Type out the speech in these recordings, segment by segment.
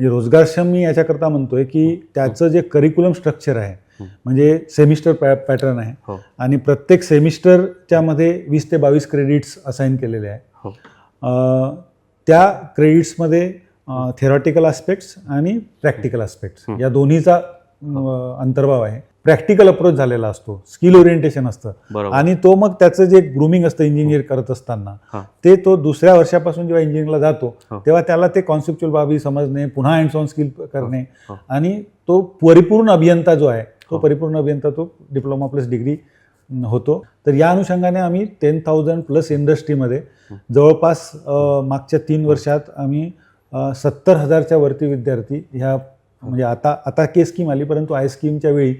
म्हणजे रोजगारक्षम मी याच्याकरता म्हणतोय की त्याचं जे करिक्युलम स्ट्रक्चर आहे हं. म्हणजे सेमिस्टर पॅ पॅटर्न आहे हो. आणि प्रत्येक सेमिस्टरच्या मध्ये वीस ते बावीस क्रेडिट्स असाइन केलेले आहे. हो. त्या क्रेडिट्समध्ये थेरॉटिकल आस्पेक्ट्स आणि प्रॅक्टिकल आस्पेक्ट्स हं. या दोन्हीचा अंतर्भाव आहे. प्रॅक्टिकल अप्रोच झालेला असतो स्किल ओरिएंटेशन असतं आणि तो मग त्याचं जे ग्रुमिंग असतं इंजिनियर करत असताना. ते तो दुसऱ्या वर्षापासून जेव्हा इंजिनिअरिंगला जातो. तेव्हा त्याला ते कॉन्सेप्च्युअल बाबी समजणे पुन्हा हँड्स ऑन स्किल करणे. आणि तो परिपूर्ण अभियंता जो आहे तो. परिपूर्ण अभियंता तो डिप्लोमा प्लस डिग्री होतो तर या अनुषंगाने आम्ही टेन थाउजंड प्लस इंडस्ट्रीमध्ये जवळपास मागच्या तीन वर्षात आम्ही सत्तर हजारच्या वरती विद्यार्थी ह्या म्हणजे आता आता के स्कीम आली परंतु आय स्कीमच्या वेळी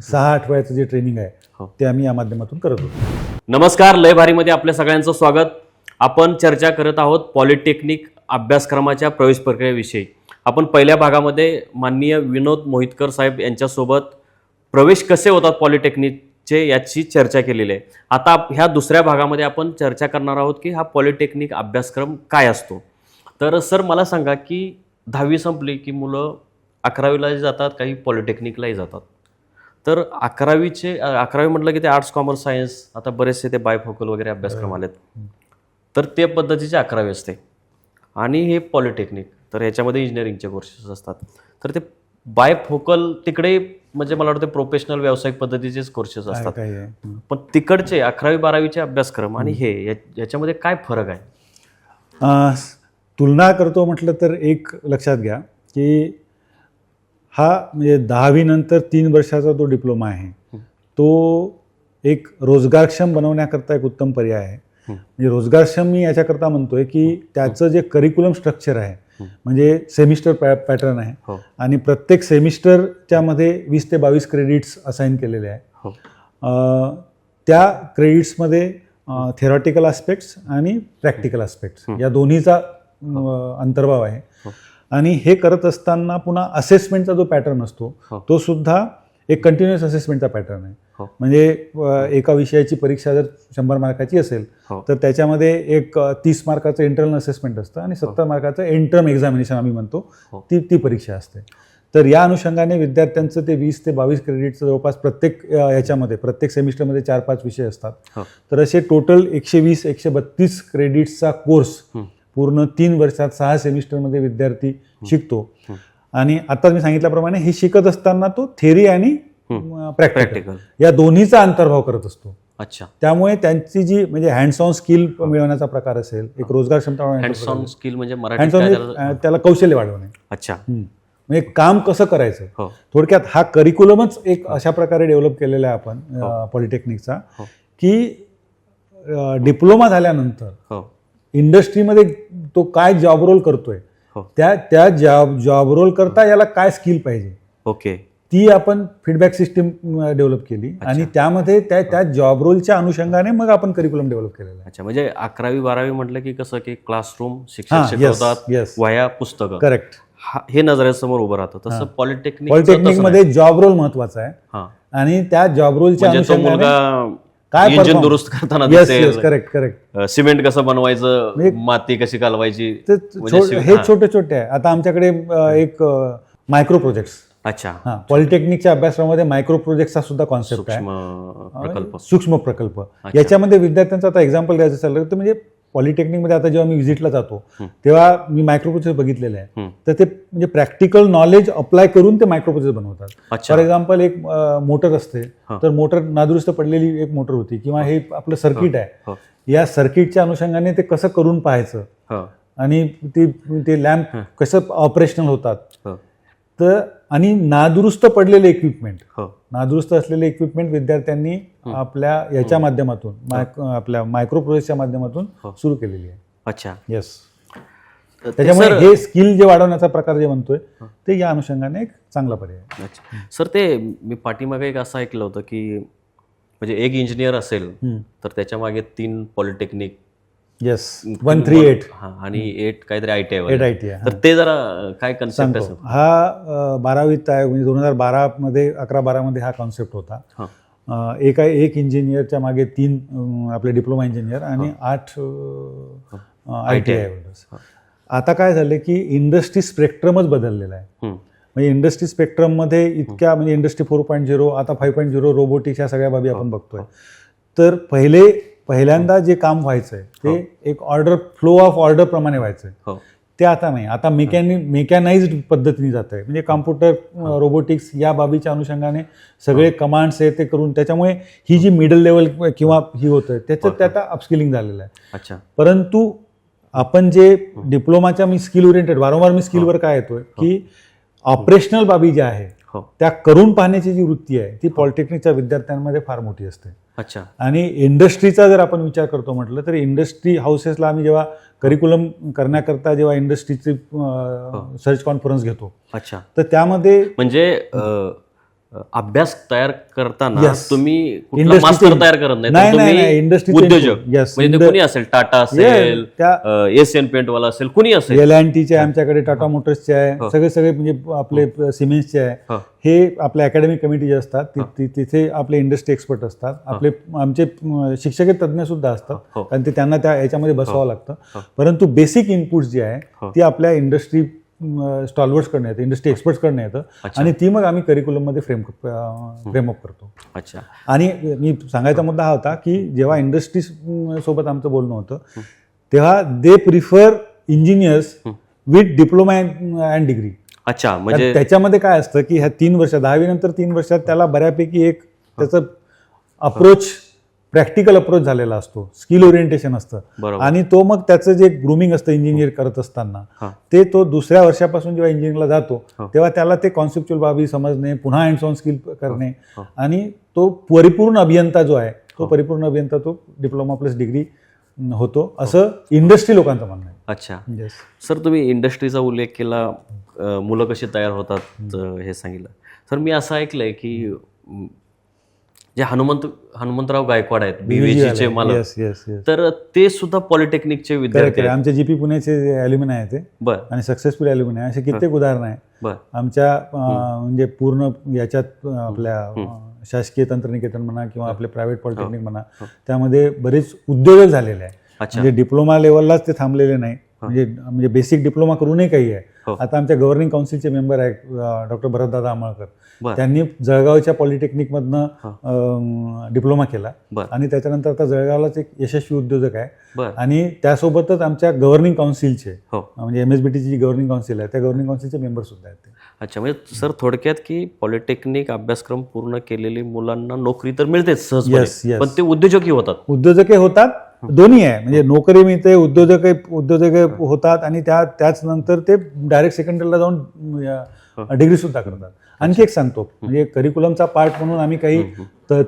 सहा आठवड्याचं जे ट्रेनिंग आहे. ते आम्ही या माध्यमातून करत होतो. नमस्कार लय भारीमध्ये आपल्या सगळ्यांचं स्वागत. आपण चर्चा करत आहोत पॉलिटेक्निक अभ्यासक्रमाच्या प्रवेश प्रक्रियेविषयी. आपण पहिल्या भागामध्ये माननीय विनोद मोहितकर साहेब यांच्यासोबत प्रवेश कसे होतात पॉलिटेक्निकचे याची चर्चा केलेली आहे. आता ह्या दुसऱ्या भागामध्ये आपण चर्चा करणार आहोत की हा पॉलिटेक्निक अभ्यासक्रम काय असतो. तर सर मला सांगा की दहावी संपली की मुलं अकरावीलाही जातात काही पॉलिटेक्निकलाही जातात. तर अकरावीचे अकरावी म्हटलं की ते आर्ट्स कॉमर्स सायन्स आता बरेचसे ते बायफोकल वगैरे अभ्यासक्रम आलेत. तर ते पद्धतीचे अकरावी असते. आणि हे पॉलिटेक्निक तर ह्याच्यामध्ये इंजिनिअरिंगचे कोर्सेस असतात. तर ते बायफोकल तिकडे म्हणजे मला वाटतं प्रोफेशनल व्यावसायिक पद्धतीचेच कोर्सेस असतात. पण तिकडचे अकरावी बारावीचे अभ्यासक्रम आणि हे याच्यामध्ये काय फरक आहे? तुलना करतो म्हटलं तर एक लक्षात घ्या की हा म्हणजे दहावीनंतर तीन वर्षाचा जो डिप्लोमा आहे. तो एक रोजगारक्षम बनवण्याकरता एक उत्तम पर्याय आहे. म्हणजे रोजगारक्षम मी याच्याकरता म्हणतोय की त्याचं जे करिक्युलम स्ट्रक्चर आहे. म्हणजे सेमिस्टर पॅ पॅटर्न आहे हो आणि प्रत्येक सेमिस्टरच्या मध्ये वीस ते बावीस क्रेडिट्स असाइन केलेले आहे हो त्या क्रेडिट्समध्ये थेरॉटिकल आस्पेक्ट्स आणि प्रॅक्टिकल आस्पेक्ट्स. या दोन्हीचा अंतर्भाव आहे हो. आणि हे करत असताना पुन्हा असेसमेंटचा जो पॅटर्न असतो हो. तो सुद्धा एक कंटिन्युअस असेसमेंटचा पॅटर्न आहे हो. म्हणजे एका विषयाची परीक्षा जर शंभर मार्काची असेल हो तर त्याच्यामध्ये एक तीस मार्काचं इंटरनल असेसमेंट असतं आणि सत्तर मार्काचं इंटर्म एक्झामिनेशन आम्ही म्हणतो हो. ती ती परीक्षा असते तर या अनुषंगाने विद्यार्थ्यांचं ते वीस ते बावीस क्रेडिटचं जवळपास प्रत्येक याच्यामध्ये प्रत्येक सेमिस्टरमध्ये चार पाच विषय असतात हो. तर असे टोटल एकशे वीस एकशे बत्तीस क्रेडिट्सचा कोर्स हं. पूर्ण तीन वर्षात सहा सेमिस्टरमध्ये विद्यार्थी शिकतो. हं. आणि आता मी सांगितल्याप्रमाणे हे शिकत असताना तो थेरी आणि हं. प्रॅक्टिकल या दोन्हीचा अंतर्भाव करत असतो. अच्छा. त्यामुळे त्यांची जी म्हणजे हँड्स ऑन स्किल मिळवण्याचा प्रकार असेल एक रोजगार क्षमता हँड्स ऑन स्किल म्हणजे म्हणजे, त्याला- कौशल्य वाढवणे. अच्छा. हं. म्हणजे काम कसं करायचं? हो. थोडक्यात हा करिक्युलमच एक अशा प्रकारे डेव्हलप केलेला आहे आपण हो. पॉलिटेक्निकचा हो. की डिप्लोमा झाल्यानंतर हो. इंडस्ट्रीमध्ये तो काय जॉब रोल करतोय हो. त्या त्या जॉब जॉब रोल करता याला काय स्किल पाहिजे? ओके. ती आपण फीडबॅक सिस्टीम डेव्हलप केली. आणि त्यामध्ये त्या त्या जॉब रोलच्या अनुषंगाने मग आपण करिक्युलम डेव्हलप केलेलं आहे. अच्छा म्हणजे अकरावी बारावी म्हटलं की कसं की क्लासरूम हा शिकवतात येस वह्या पुस्तकं. करेक्ट हा- हे नजरेसमोर उभं राहतं. तसं हा. पॉलिटेक्निक पॉलिटेक्निकमध्ये जॉब रोल महत्त्वाचा आहे. हा. आणि त्या जॉब रोलच्या म्हणजे तो अनुषंगाने मुलगा काय इंजिन perform- दुरुस्त करताना दिसेल. करेक्ट करेक्ट अ, सिमेंट कसं बनवायचं माती कशी कालवायची ते म्हणजे छो- शिव- हे हा. छोटे छोटे आहे. आता आमच्याकडे अ, एक मायक्रो प्रोजेक्ट्स अच्छा. हा पॉलिटेक्निकच्या अभ्यासक्रमामध्ये मायक्रो प्रोजेक्टचा सुद्धा कॉन्सेप्ट आहे. सूक्ष्म प्रकल्प. सूक्ष्म प्रकल्प. याच्यामध्ये विद्यार्थ्यांचा आता एक्झाम्पल द्यायचं चाललं तर म्हणजे पॉलिटेक्निकमध्ये आता जेव्हा मी व्हिजिटला जातो. तेव्हा मी मायक्रो प्रोजेक्ट बघितलेले आहे. तर ते म्हणजे प्रॅक्टिकल नॉलेज अप्लाय करून ते मायक्रो प्रोजेक्ट बनवतात फॉर एक्झाम्पल एक मोटर असते. तर मोटर नादुरुस्त पडलेली एक मोटर होती किंवा हे आपलं सर्किट आहे. या सर्किटच्या अनुषंगाने ते कसं करून पाहायचं? आणि ते ते लॅम्प. कसं ऑपरेशनल होतात? तर आणि नादुरुस्त पडलेले इक्विपमेंट हो. नादुरुस्त असलेले इक्विपमेंट विद्यार्थ्यांनी आपल्या याच्या माध्यमातून आपल्या मायक्रो प्रोजेक्टच्या माध्यमातून हो. सुरू केलेली आहे. अच्छा. येस ते त्याच्यामुळे सर- हे स्किल जे वाढवण्याचा प्रकार जे म्हणतोय ते या अनुषंगाने एक चांगला पर्याय आहे. अच्छा. सर ते मी पाठीमागे एक असं ऐकलं होतं की म्हणजे एक इंजिनियर असेल हम्म. तर त्याच्यामागे तीन polytechnic yes one three eight हा आणि एट काहीतरी I T eight I T आहे तर ते जरा काय कन्सेप्ट असेल हा बारावीत आहे म्हणजे दोन हजार बारामध्ये अकरा बारामध्ये हा कॉन्सेप्ट होता. एक एक इंजिनियरच्या मागे तीन आपले डिप्लोमा इंजिनियर आणि आठ आय टी आय आता काय झालं की इंडस्ट्री स्पेक्ट्रमच बदललेला आहे. म्हणजे इंडस्ट्री स्पेक्ट्रममध्ये इतक्या म्हणजे इंडस्ट्री फोर पॉईंट झिरो आता फाईव्ह पॉईंट झिरो रोबोटिक्स या सगळ्या बाबी आपण बघतोय. तर पहिले पहिल्यांदा जे काम व्हायचंय ते एक ऑर्डर फ्लो ऑफ ऑर्डर प्रमाणे व्हायचंय. हो. ते आता नाही. आता मेकॅनि मेकॅनाइज्ड पद्धतीने जात आहे म्हणजे कॉम्प्युटर रोबोटिक्स या बाबीच्या अनुषंगाने सगळे कमांड्स आहे ते करून त्याच्यामुळे ही जी मिडल लेवल किंवा ही होतं त्याच्यात ते आता अपस्किलिंग झालेलं आहे. अच्छा. परंतु आपण जे डिप्लोमाच्या मी स्किल ओरिएंटेड वारंवार मी स्किलवर काय येतोय की ऑपरेशनल बाबी ज्या आहे हो त्या करून पाहण्याची जी वृत्ती आहे ती पॉलिटेक्निकच्या विद्यार्थ्यांमध्ये फार मोठी असते. अच्छा. आणि इंडस्ट्रीचा जर आपण विचार करतो म्हटलं तर इंडस्ट्री हाऊसेसला आम्ही जेव्हा करिक्युलम करण्याकरता जेव्हा इंडस्ट्रीची सर्च कॉन्फरन्स घेतो अच्छा. तर त्यामध्ये म्हणजे अभ्यास तयार करताना. तुम्ही मास्टर तयार करत नाही चे उद्योजक. म्हणजे कुणी असेल? टाटा असेल एशियन पेंट वाला असेल कुणी असेल? एल अँड टीचे आमच्याकडे टाटा मोटर्सचे आहे हो. सगळे सगळे म्हणजे आपले सिमेंट्सचे आहे. हो. हे आपले अकॅडमिक कमिटी जे असतात तिथे आपले इंडस्ट्री एक्सपर्ट असतात. आपले आमचे शिक्षक तज्ज्ञ सुद्धा असतात. हो. कारण ते त्यांना त्या याच्यामध्ये बसवावं लागतं. हो. परंतु बेसिक इनपुट जी आहे हो. ती आपल्या इंडस्ट्री स्टॉलवर्स कडनं येतं इंडस्ट्री एक्सपर्ट्स कडनं येतं. आणि ती मग आम्ही करिक्युलममध्ये फ्रेम फ्रेमअप करतो. अच्छा. आणि मी सांगायचा मुद्दा हा होता की जेव्हा इंडस्ट्री सोबत आमचं बोलणं होतं तेव्हा they prefer engineers with diploma and degree अच्छा म्हणजे त्याच्यामध्ये काय असतं की ह्या तीन वर्षात दहावी नंतर तीन वर्षात त्याला बऱ्यापैकी एक त्याचं अप्रोच प्रॅक्टिकल अप्रोच झालेला असतो. स्किल ओरिएंटेशन असतं. आणि तो मग त्याचं जे ग्रुमिंग असतं इंजिनियर करत असताना. ते तो दुसऱ्या वर्षापासून जेव्हा इंजिनिअरिंगला जातो. तेव्हा त्याला ते कॉन्सेप्च्युअल बाबी समजणे पुन्हा हँड्स ऑन स्किल करणे. आणि तो परिपूर्ण अभियंता जो आहे तो परिपूर्ण अभियंता तो डिप्लोमा प्लस डिग्री होतो. असं इंडस्ट्री लोकांचं म्हणणं आहे. अच्छा. सर तुम्ही इंडस्ट्रीचा उल्लेख केला मुलं कशी तयार होतात हे सांगितलं. सर मी असं ऐकलंय की जे हनुमंत हनुमंतराव गायकवाड आहेत बीव्हीजीचे येस येस तर ते सुद्धा पॉलिटेक्निकचे विद्यार्थी आमचे जीपी पुण्याचे अल्युमिनाय आहे ते. बर. आणि सक्सेसफुल अल्युमिनाय असे कित्येक उदाहरणं आहे आमच्या म्हणजे पूर्ण याच्यात आपल्या शासकीय तंत्रनिकेतन म्हणा किंवा आपले प्रायव्हेट पॉलिटेक्निक म्हणा त्यामध्ये बरेच उद्योजक झालेले आहे म्हणजे डिप्लोमा लेवललाच ते थांबलेले नाही. म्हणजे म्हणजे बेसिक डिप्लोमा करूनही काही आहे. हो. आता आमच्या गव्हर्निंग काउन्सिलचे मेंबर आहे डॉक्टर भरतदादा आमळकर. त्यांनी जळगावच्या पॉलिटेक्निकमधनं डिप्लोमा केला. आणि त्याच्यानंतर आता जळगावलाच एक यशस्वी उद्योजक आहे. आणि त्यासोबतच आमच्या गव्हर्निंग काउन्सिलचे हो. म्हणजे एम एस बी टीची जी गव्हर्निंग काउन्सिल आहे त्या गव्हर्निंग काउन्सिलचे मेंबर सुद्धा आहेत अच्छा म्हणजे सर थोडक्यात की पॉलिटेक्निक अभ्यासक्रम पूर्ण केलेली मुलांना नोकरी तर मिळतेच yes. पण ते उद्योजकही होतात. उद्योजकही होतात दोन्ही आहे. म्हणजे नोकरी मिळते उद्योजक उद्योजक होतात आणि त्या त्याच नंतर ते डायरेक्ट सेकंडरीला जाऊन डिग्री सुद्धा करतात. आणखी एक सांगतो. म्हणजे करिक्युलमचा पार्ट म्हणून आम्ही काही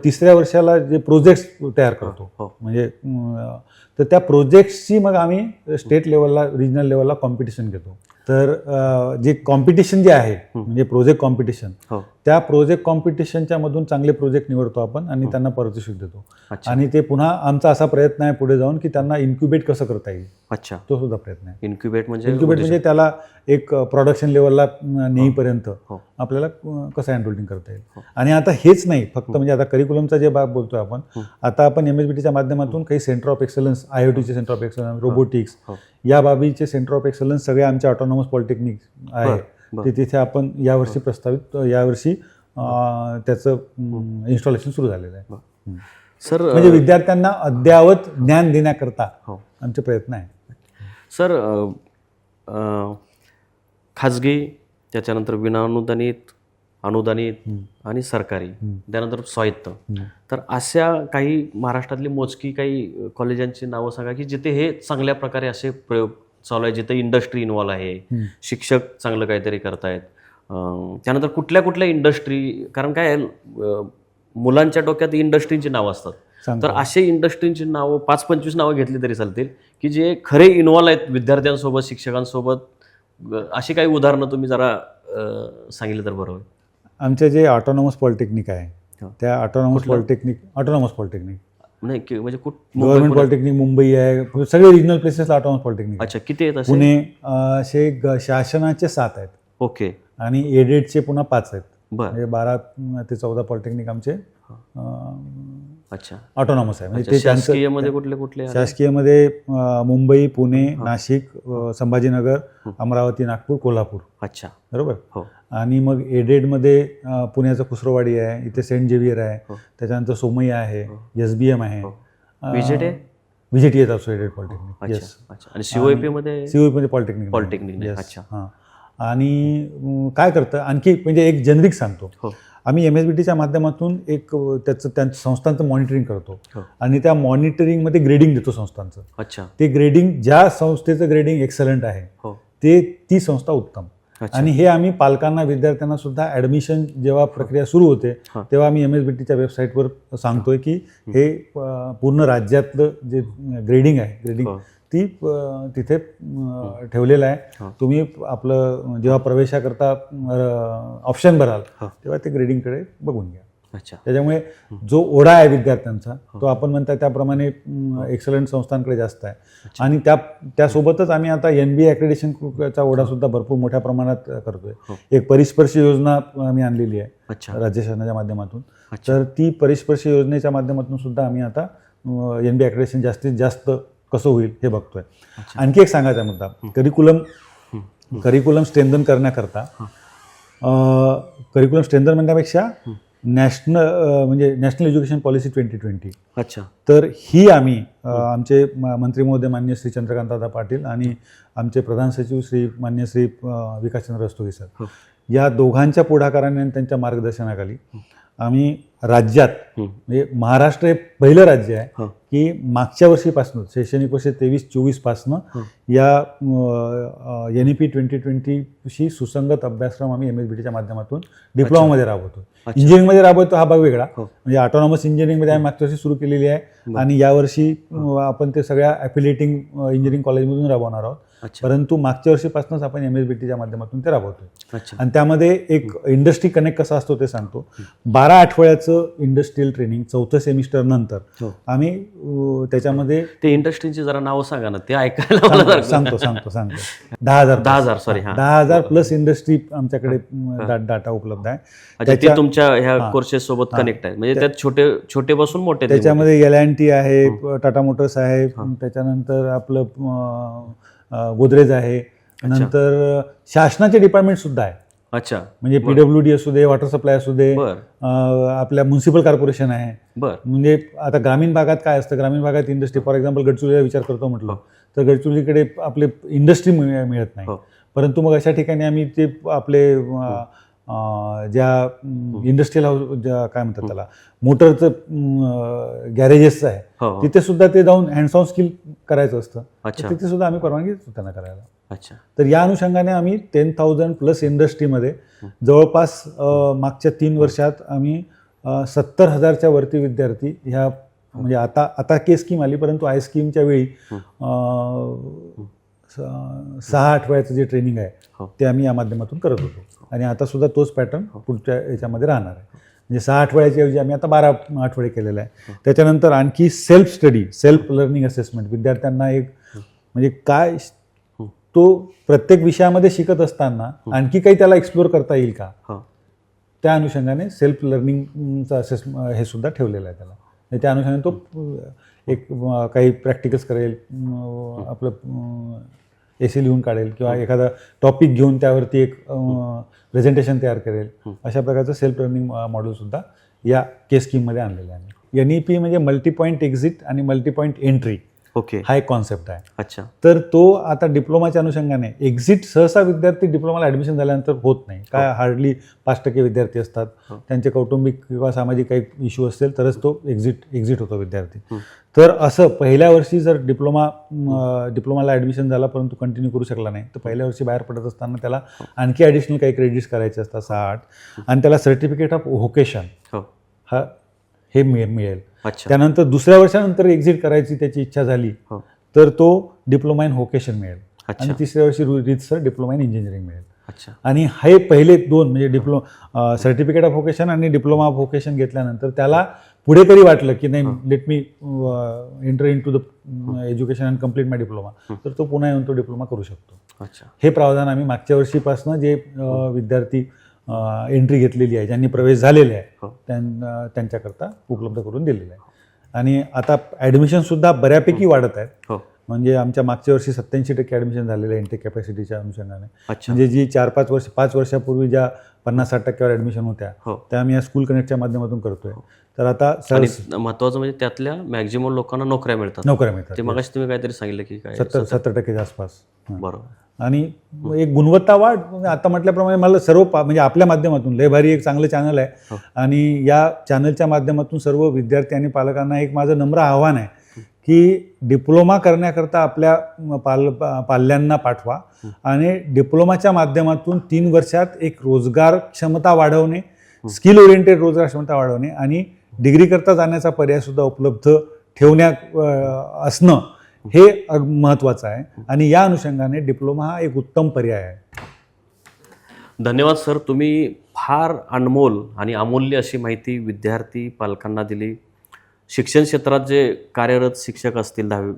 तिसऱ्या वर्षाला जे प्रोजेक्ट्स तयार करतो. म्हणजे तर त्या प्रोजेक्ट्सची मग आम्ही स्टेट लेवलला रिजनल लेवलला कॉम्पिटिशन घेतो. तर जे कॉम्पिटिशन जे आहे म्हणजे प्रोजेक्ट कॉम्पिटिशन हो. त्या प्रोजेक्ट कॉम्पिटिशनच्या मधून चांगले प्रोजेक्ट निवडतो आपण आणि त्यांना पारितोषिक देतो. आणि ते पुन्हा आमचा असा प्रयत्न आहे पुढे जाऊन की त्यांना इन्क्युबेट कसं करता येईल. अच्छा. तो सुद्धा प्रयत्न आहे. इन्क्युबेट म्हणजे इन्क्युबेट म्हणजे त्याला एक प्रोडक्शन लेवलला नेईपर्यंत हो. आपल्याला कसं एनरोलिंग करता येईल. आणि आता हेच नाही फक्त म्हणजे आता करिक्युलमचा जे बाब बोलतोय आपण आता आपण एम एस बी टीच्या माध्यमातून काही centre of excellence I O टीचे सेंटर ऑफ एक्सलन्स रोबोटिक्स हो. या बाबीचे सेंटर ऑफ एक्सलन्स सगळे आमच्या ऑटोनॉमस पॉलिटेक्निक आहे. ते तिथे आपण यावर्षी प्रस्तावित यावर्षी त्याचं इन्स्टॉलेशन सुरू झालेलं आहे. सर म्हणजे विद्यार्थ्यांना अद्ययावत ज्ञान देण्याकरता हो. आमचे प्रयत्न आहे सर खाजगी त्याच्यानंतर विनाअनुदानित अनुदानित आणि सरकारी त्यानंतर स्वायत्त. तर अशा काही महाराष्ट्रातली मोजकी काही कॉलेजांची नावं सांगा की जिथे हे चांगल्या प्रकारे असे प्रयोग चालू आहे जिथे इंडस्ट्री इन्व्हॉल्व आहे. शिक्षक चांगलं काहीतरी करतायत. त्यानंतर कुठल्या कुठल्या इंडस्ट्री कारण काय मुलांच्या डोक्यात इंडस्ट्रीची नावं असतात. तर असे इंडस्ट्रीची नावं पाच पंचवीस नावं घेतली तरी चालतील की जे खरे इन्व्हॉल्व आहेत विद्यार्थ्यांसोबत शिक्षकांसोबत अशी काही उदाहरणं तुम्ही जरा सांगितलं तर बरं होईल. आमचे जे ऑटोनॉमस पॉलिटेक्निक आहे. त्या ऑटोनॉमस पॉलिटेक्निक ऑटोनॉमस पॉलिटेक्निक नाही म्हणजे गव्हर्नमेंट पॉलिटेक्निक मुंबई आहे सगळे रिजनल प्लेसेसला ऑटोनॉमस पॉलिटेक्निक. अच्छा किती असे? पुणे असे शासनाचे सात आहेत. ओके. आणि एडेडचे पुन्हा पाच आहेत. म्हणजे बारा ते चौदा पॉलिटेक्निक आमचे अच्छा. ऑटोनॉमस आहे. म्हणजे ते त्यांचं शासकीयमध्ये कुठले कुठले आले? शासकीयमध्ये अं, मुंबई पुणे नाशिक अं, संभाजीनगर अमरावती नागपूर कोल्हापूर. अच्छा. बरोबर? हो. आणि मग एडेडमध्ये अं, पुण्याचं खुसरोवाडी आहे इथे सेंट जेवियर आहे हो. त्याच्यानंतर सोमय्या आहे एस बी एम आहे. हो. विजेटे व्ही जी येत असतो एडेड पॉलिटेक्निक. अच्छा येस अच्छा. आणि सीओपी मध्ये सीओमध्ये पॉलिटेक्निक नाही, अच्छा. हां. आणि अं, काय करतं? आणखी म्हणजे एक जनरिक सांगतो. हो. आम्ही एम एस बी टीच्या माध्यमातून एक त्याचं त्यांचं संस्थांचं मॉनिटरिंग करतो. हो. आणि त्या मॉनिटरिंगमध्ये ग्रेडिंग देतो संस्थांचं. अच्छा. ते ग्रेडिंग ज्या संस्थेचं ग्रेडिंग एक्सलंट आहे हो. ते ती संस्था उत्तम. आणि हे आम्ही पालकांना विद्यार्थ्यांना सुद्धा ॲडमिशन जेव्हा प्रक्रिया सुरू होते. तेव्हा आम्ही एम एस बी टीच्या वेबसाईटवर सांगतोय की हे. पूर्ण राज्यातलं जे ग्रेडिंग आहे ग्रेडिंग. ती तिथे ठेवलेलं आहे. हा. तुम्ही आपलं जेव्हा प्रवेशाकरता ऑप्शन भराल हा. तेव्हा ते ग्रेडिंगकडे बघून घ्या. अच्छा. त्याच्यामुळे जो ओढा आहे विद्यार्थ्यांचा तो आपण म्हणता त्याप्रमाणे एक्सलंट संस्थांकडे जास्त आहे. आणि त्या त्यासोबतच आम्ही आता एन बी चा ओढा सुद्धा भरपूर मोठ्या प्रमाणात हो. करतोय. एक परिस्पर्शी योजना आम्ही आणलेली आहे अच्छा. राज्य शासनाच्या माध्यमातून. तर ती परिस्पर्शी योजनेच्या माध्यमातून सुद्धा आम्ही आता एन बी अक्रेडिशन जास्तीत जास्त कसं होईल हे बघतोय. आणखी एक सांगायचा मुद्दा करिक्युलम करिक्युलम स्ट्रेंथन करण्याकरता करिक्युलम स्ट्रेंथन म्हणण्यापेक्षा नॅशनल म्हणजे national education policy twenty twenty अच्छा. तर ही आम्ही आमचे मंत्री महोदय मान्य श्री चंद्रकांतदादा पाटील आणि आमचे प्रधान सचिव श्री मान्य श्री विकासचंद्र रस्तोगी सर. या दोघांच्या पुढाकाराने आणि त्यांच्या मार्गदर्शनाखाली आम्ही राज्यात. म्हणजे महाराष्ट्र हे पहिलं राज्य आहे की मागच्या वर्षीपासून शैक्षणिक वर्ष तेवीस चोवीसपासनं हो. या एन ई पी ट्वेंटी ट्वेंटीशी सुसंगत अभ्यासक्रम आम्ही एम एस बी टीच्या माध्यमातून डिप्लोमामध्ये राबवतो. इंजिनिअरिंगमध्ये राबवतो हा भाग वेगळा हो. म्हणजे ऑटोनॉमस इंजिनिअरिंगमध्ये आम्ही मागच्या वर्षी सुरू केलेली आहे. आणि यावर्षी आपण ते सगळ्या ॲफिलेटिंग इंजिनिअरिंग कॉलेजमधून राबवणार आहोत परंतु मागच्या वर्षीपासूनच आपण एम एस बी टीच्या माध्यमातून ते राबवतोय. आणि त्यामध्ये एक इंडस्ट्री कनेक्ट कसा असतो ते सांगतो. बारा आठवड्याचं इंडस्ट्रियल ट्रेनिंग चौथं सेमिस्टर नंतर हो. आम्ही त्याच्यामध्ये ते इंडस्ट्रीची जरा नावं सांगा ना ते ऐकायला सांगतो सांगतो सांगतो दहा हजार दहा हजार सॉरी हा दहा हजार प्लस इंडस्ट्री आमच्याकडे डाटा उपलब्ध आहे. ते तुमच्या ह्या हा. कोर्सेस सोबत हा. कनेक्ट आहे. म्हणजे त्यात छोटे छोटे पासून मोठे त्याच्यामध्ये एल अँड टी आहे टाटा मोटर्स आहे त्याच्यानंतर आपलं गोदरेज आहे. नंतर शासनाचे डिपार्टमेंट सुद्धा आहे. अच्छा. म्हणजे पीडब्ल्यू डी असू दे वॉटर सप्लाय असू दे आपल्या म्युन्सिपल कॉर्पोरेशन आहे. म्हणजे आता ग्रामीण भागात काय असतं? ग्रामीण भागात इंडस्ट्री फॉर एक्झाम्पल गडचिरोलीचा विचार करतो म्हटलं तर गडचिरोलीकडे आपले इंडस्ट्री मिळत नाही. हो. परंतु मग अशा ठिकाणी आम्ही ते आपले अं, ज्या इंडस्ट्रियल हाऊस ज्या काय म्हणतात त्याला मोटरचं गॅरेजेस आहे हो हो. तिथे सुद्धा ते जाऊन हँड्स ऑन स्किल करायचं असतं. तिथे सुद्धा आम्ही परवानगी देतो त्यांना करायला. अच्छा. तर या अनुषंगाने आम्ही टेन थाउजंड प्लस इंडस्ट्रीमध्ये जवळपास मागच्या तीन वर्षात आम्ही सत्तर हजारच्या वरती विद्यार्थी ह्या म्हणजे आता आता के स्कीम आली परंतु आय स्कीमच्या वेळी सहा आठवड्याचं जे ट्रेनिंग आहे हो. ते आम्ही या माध्यमातून करत होतो. आणि आता सुद्धा तोच पॅटर्न पुढच्या याच्यामध्ये राहणार आहे. म्हणजे सहा आठवड्याच्या ऐवजी आम्ही आता बारा आठवडे केलेला आहे. त्याच्यानंतर आणखी self study self learning assessment विद्यार्थ्यांना एक म्हणजे काय तो प्रत्येक विषयामध्ये शिकत असताना आणखी काही त्याला एक्सप्लोर करता येईल का? हो. त्या अनुषंगाने सेल्फ लर्निंगचा असेस हे सुद्धा ठेवलेलं आहे त्याला. आणि त्या अनुषंगाने तो एक काही प्रॅक्टिकल्स करेल आपलं ए सी लिहून काढेल किंवा एखादा टॉपिक घेऊन त्यावरती एक प्रेझेंटेशन तयार करेल. अशा प्रकारचं सेल्फ लर्निंग मॉडेलसुद्धा या के स्कीममध्ये आणलेलं आहे. एन ई पी म्हणजे मल्टी पॉईंट एक्झिट आणि मल्टी पॉईंट एंट्री ओके. हा एक कॉन्सेप्ट आहे. अच्छा. तर तो आता डिप्लोमाच्या अनुषंगाने एक्झिट सहसा विद्यार्थी डिप्लोमाला ॲडमिशन झाल्यानंतर होत नाही. काय हार्डली पाच टक्के विद्यार्थी असतात. हो. त्यांचे कौटुंबिक किंवा सामाजिक काही इश्यू असतील तरच तो एक्झिट एक्झिट होतो विद्यार्थी. हं. तर असं पहिल्या वर्षी जर डिप्लोमा डिप्लोमाला ॲडमिशन झाला परंतु कंटिन्यू करू शकला नाही तर पहिल्या वर्षी बाहेर पडत असताना त्याला आणखी ॲडिशनल काही क्रेडिट्स करायचे असतात सहा आठ आणि त्याला सर्टिफिकेट ऑफ व्होकेशन हो हा मिळे मिळेल. त्यानंतर दुसऱ्या वर्षानंतर एक्झिट करायची त्याची इच्छा झाली हो. तर तो डिप्लोमा इन व्होकेशन मिळेल. आणि तिसऱ्या वर्षी रितसर डिप्लोमा इन इंजिनिअरिंग मिळेल. अच्छा. आणि हे पहिले दोन म्हणजे डिप्लो सर्टिफिकेट ऑफ व्होकेशन आणि डिप्लोमा ऑफ व्होकेशन घेतल्यानंतर त्याला पुढे तरी वाटलं की नाही let me enter into the education and complete my diploma तर तो पुन्हा येऊन तो डिप्लोमा करू शकतो. अच्छा. हे प्रावधान आम्ही मागच्या वर्षीपासून जे विद्यार्थी एंट्री घेतलेली आहे. ज्यांनी प्रवेश झालेले आहे हो. त्यां- त्यांच्याकरता उपलब्ध करून दिलेलं आहे. आणि आता ॲडमिशनसुद्धा बऱ्यापैकी वाढत आहेत. हो. म्हणजे आमच्या मागच्या वर्षी सत्याऐंशी टक्के ॲडमिशन झालेलं आहे इंटेक कॅपॅसिटीच्या अनुषंगाने. म्हणजे जी चार पाच वर्ष पाच वर्षापूर्वी ज्या पन्नास साठ टक्क्यावर ॲडमिशन होत्या हो. त्या आम्ही या स्कूल कनेक्टच्या माध्यमातून करतोय. तर आता महत्वाचं म्हणजे त्यातल्या मॅक्झिमम लोकांना नोकऱ्या मिळतात. नोकऱ्या मिळतात ते मगाशी तुम्ही काहीतरी सांगितलं की काय सत्तर सत्तर टक्केच्या आसपास. हां. बरोबर. आणि एक गुणवत्ता वाढ म्हणजे आता म्हटल्याप्रमाणे मला सर्व पा- म्हणजे आपल्या माध्यमातून लय भारी एक चांगलं चॅनल आहे. हो. आणि या चॅनलच्या माध्यमातून सर्व विद्यार्थी आणि पालकांना एक माझं नम्र आव्हान आहे. की डिप्लोमा करण्याकरता आपल्या पाल पाल्यांना पाठवा आणि डिप्लोमाच्या माध्यमातून तीन वर्षात एक रोजगार क्षमता वाढवणे स्किल ओरिएंटेड रोजगार क्षमता वाढवणे आणि डिग्रीकरता जाण्याचा पर्यायसुद्धा उपलब्ध ठेवण्या असणं हे महत्त्वाचं आहे आणि या अनुषंगाने डिप्लोमा हा एक उत्तम पर्याय आहे. धन्यवाद सर. तुम्ही फार अनमोल आणि अमूल्य अशी माहिती विद्यार्थी पालकांना दिली. शिक्षण क्षेत्रात जे कार्यरत शिक्षक असतील दहावी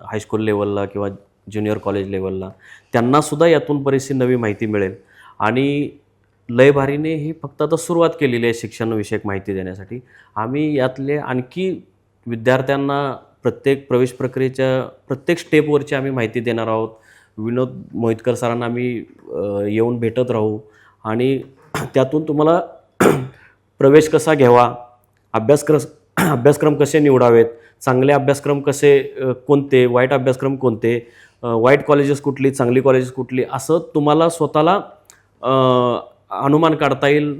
हायस्कूल लेवलला किंवा ज्युनियर कॉलेज लेवलला त्यांनासुद्धा यातून बरीचशी नवी माहिती मिळेल. आणि लयभारीने ही फक्त आता सुरुवात केलेली आहे शिक्षणविषयक माहिती देण्यासाठी. आम्ही यातले आणखी विद्यार्थ्यांना प्रत्येक प्रवेश प्रक्रियेच्या प्रत्येक स्टेपवरची आम्ही माहिती देणार आहोत. विनोद मोहितकर सरांना आम्ही येऊन भेटत राहू. आणि त्यातून तुम्हाला प्रवेश कसा घ्यावा अभ्यासक्रम अभ्यासक्रम कसे निवडावेत? चांगले अभ्यासक्रम कसे कोणते? वाईट अभ्यासक्रम कोणते? वाईट कॉलेजेस कुठली? चांगली कॉलेजेस कुठली? असं तुम्हाला स्वतःला अनुमान काढता येईल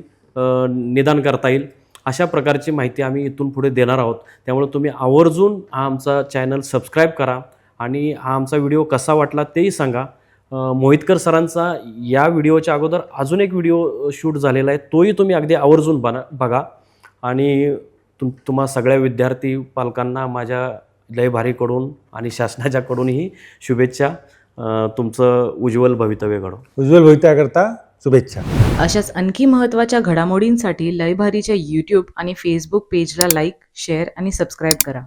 निदान करता येईल. अशा प्रकारची माहिती आम्ही इथून पुढे देणार आहोत. त्यामुळे तुम्ही आवर्जून हा आमचा चॅनल सबस्क्राईब करा आणि हा आमचा व्हिडिओ कसा वाटला तेही सांगा. मोहितकर सरांचा या व्हिडिओच्या अगोदर अजून एक व्हिडिओ शूट झालेला आहे. तोही तुम्ही अगदी आवर्जून बना बघा. आणि तुम तुम्हा सगळ्या विद्यार्थी पालकांना माझ्या लय भारीकडून आणि शासनाच्याकडूनही शुभेच्छा. तुमचं उज्ज्वल भवितव्य घडो. उज्ज्वल भवित्याकरता शुभेच्छा. अशाच आणखी महत्त्वाच्या घडामोडींसाठी लयभारीच्या यूट्यूब आणि फेसबुक पेजला लाईक शेअर आणि सबस्क्राईब करा.